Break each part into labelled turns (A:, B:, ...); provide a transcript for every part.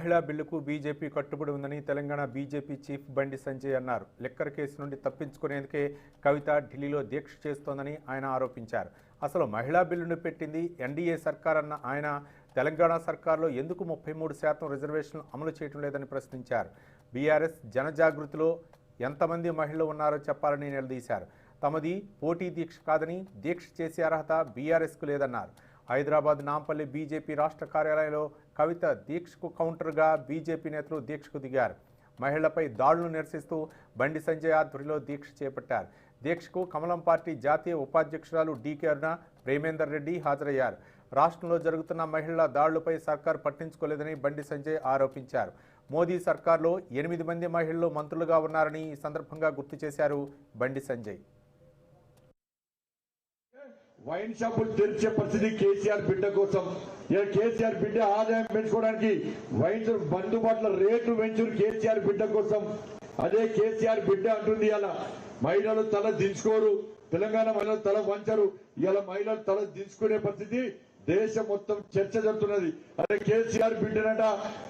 A: మహిళా బిల్లుకు బీజేపీ కట్టుబడి ఉందని తెలంగాణ బీజేపీ చీఫ్ బండి సంజయ్ అన్నారు. లిక్కర్ కేసు నుండి తప్పించుకునేందుకే కవిత ఢిల్లీలో దీక్ష చేస్తోందని ఆయన ఆరోపించారు. అసలు మహిళా బిల్లును పెట్టింది ఎన్డీఏ సర్కార్ అన్న ఆయన? తెలంగాణ సర్కార్లో ఎందుకు ముప్పై మూడు శాతం రిజర్వేషన్లు అమలు చేయడం లేదని ప్రశ్నించారు. బీఆర్ఎస్ జనజాగృతిలో ఎంతమంది మహిళలు ఉన్నారో చెప్పాలని నిలదీశారు. తమది పోటీ దీక్ష కాదని దీక్ష చేసే అర్హత బీఆర్ఎస్కు లేదన్నారు. హైదరాబాద్ నాంపల్లి బీజేపీ రాష్ట్ర కార్యాలయంలో కవిత దీక్షకు కౌంటర్గా బీజేపీ నేతలు దీక్షకు దిగారు. మహిళలపై దాడులు నిరసిస్తూ బండి సంజయ్ ఆధ్వర్యంలో దీక్ష చేపట్టారు. దీక్షకు కమలం పార్టీ జాతీయ ఉపాధ్యక్షురాలు డీకే అరుణ ప్రేమేందర్ రెడ్డి హాజరయ్యారు. రాష్ట్రంలో జరుగుతున్న మహిళల దాడులపై సర్కార్ పట్టించుకోలేదని బండి సంజయ్ ఆరోపించారు. మోదీ సర్కార్లో ఎనిమిది మంది మహిళలు మంత్రులుగా ఉన్నారని ఈ సందర్భంగా గుర్తు చేశారు బండి సంజయ్.
B: వైన్ షాపులు తెరిచే పరిస్థితి కేసీఆర్ బిడ్డ కోసం. కేసీఆర్ బిడ్డ ఆదాయం పెంచుకోవడానికి వైన్స్ బందుబాట్ల రేట్లు పెంచురు కేసీఆర్ బిడ్డ కోసం. అదే కేసీఆర్ బిడ్డ అంటుంది ఇలా మహిళలు తల దించుకోరు. తెలంగాణ మహిళలు తల వంచరు. ఇలా మహిళలు తల దించుకునే పరిస్థితి దేశం మొత్తం చర్చ జరుగుతున్నది. అదే కేసీఆర్ బిడ్డనట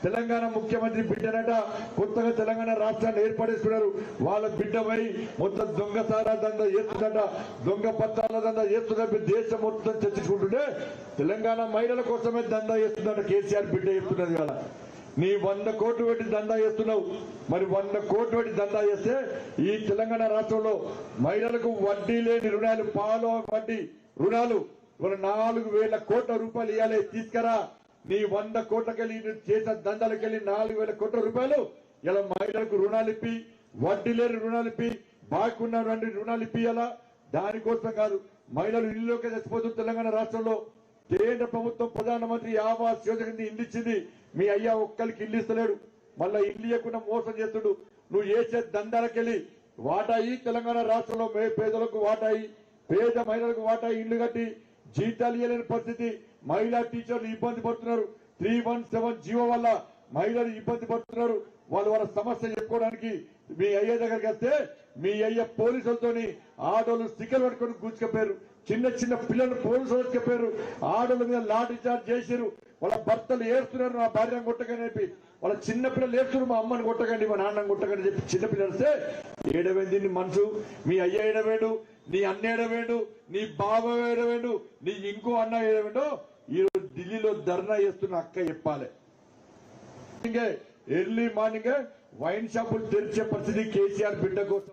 B: తెలంగాణ ముఖ్యమంత్రి బిడ్డనట కొత్తగా తెలంగాణ రాష్ట్రాన్ని ఏర్పడేస్తున్నారు వాళ్ళ బిడ్డపై మొత్తం దొంగసారా దంద ఏస్తుందట దొంగ పత్రాల దంద ఏస్తుందని దేశం మొత్తం చర్చించుకుంటుంటే తెలంగాణ మహిళల కోసమే దందా చేస్తుందట కేసీఆర్ బిడ్డ చెప్తున్నది కదా నీ వంద కోట్లు పెట్టి దందా చేస్తున్నావు. మరి వంద కోట్లు పెట్టి దందా చేస్తే ఈ తెలంగాణ రాష్ట్రంలో మహిళలకు వడ్డీ లేని రుణాలు పాలో వడ్డీ రుణాలు ఇవాళ నాలుగు వేల కోట్ల రూపాయలు ఇవ్వాలి తీసుకురా. నీ వంద కోట్లకెళ్ళి నువ్వు చేసిన దందాలకెళ్ళి నాలుగు వేల కోట్ల రూపాయలు ఇలా మహిళలకు రుణాలు ఇప్పి వడ్డీ లేని రుణాలు ఇప్పి బాగున్న రుణాలు ఇప్పియాలా దానికోసం కాదు మహిళలు ఇల్లులోకి చచ్చిపోతుంది తెలంగాణ రాష్ట్రంలో కేంద్ర ప్రభుత్వం ప్రధానమంత్రి ఆవాస్ యోజన కింద ఇల్లు ఇచ్చింది. మీ అయ్యా ఒక్కరికి ఇల్లు ఇస్తలేడు. మళ్ళా ఇల్లు ఇవ్వకుండా మోసం చేస్తుడు. నువ్వు చేసే దందాలకెళ్ళి వాటాయి తెలంగాణ రాష్ట్రంలో పేదలకు వాటాయి పేద మహిళలకు వాటాయి ఇల్లు కట్టి జీతాలు ఇవ్వలేని పరిస్థితి. మహిళా టీచర్లు ఇబ్బంది పడుతున్నారు. త్రీ వన్ సెవెన్ జీవో వల్ల మహిళలు ఇబ్బంది పడుతున్నారు. వాళ్ళు వాళ్ళ సమస్య చెప్పుకోవడానికి మీ అయ్య దగ్గరికి వస్తే మీ అయ్య పోలీసులతోని ఆడోళ్ళు స్టిక్కర్ పట్టుకొని కూర్చుకపోయారు చిన్న చిన్న పిల్లలు పోలీసులు చెప్పారు ఆడోళ్ళ మీద లాఠీ చార్జ్ చేశారు వాళ్ళ భర్తలు ఏడుస్తున్నారు నా భార్యను కొట్టకని చెప్పి. వాళ్ళ చిన్నపిల్లలు ఏడుస్తున్నారు మా అమ్మని కొట్టకండి మా నాన్నని కొట్టకండి చెప్పి చిన్న పిల్లలు ఏడవేంది మనసు? మీ అయ్య ఏడవేడు? నీ అన్న ఏడవేడు? నీ బావ ఏడవేడు? నీ ఇంకో అన్న ఏడవేడు? ఈ రోజు ఢిల్లీలో ధర్నా చేస్తున్న అక్క చెప్పాలి. ఎర్లీ మార్నింగ్ వైన్ షాపులు తెరిచే పరిస్థితి కేసీఆర్ బిడ్డ కోసం.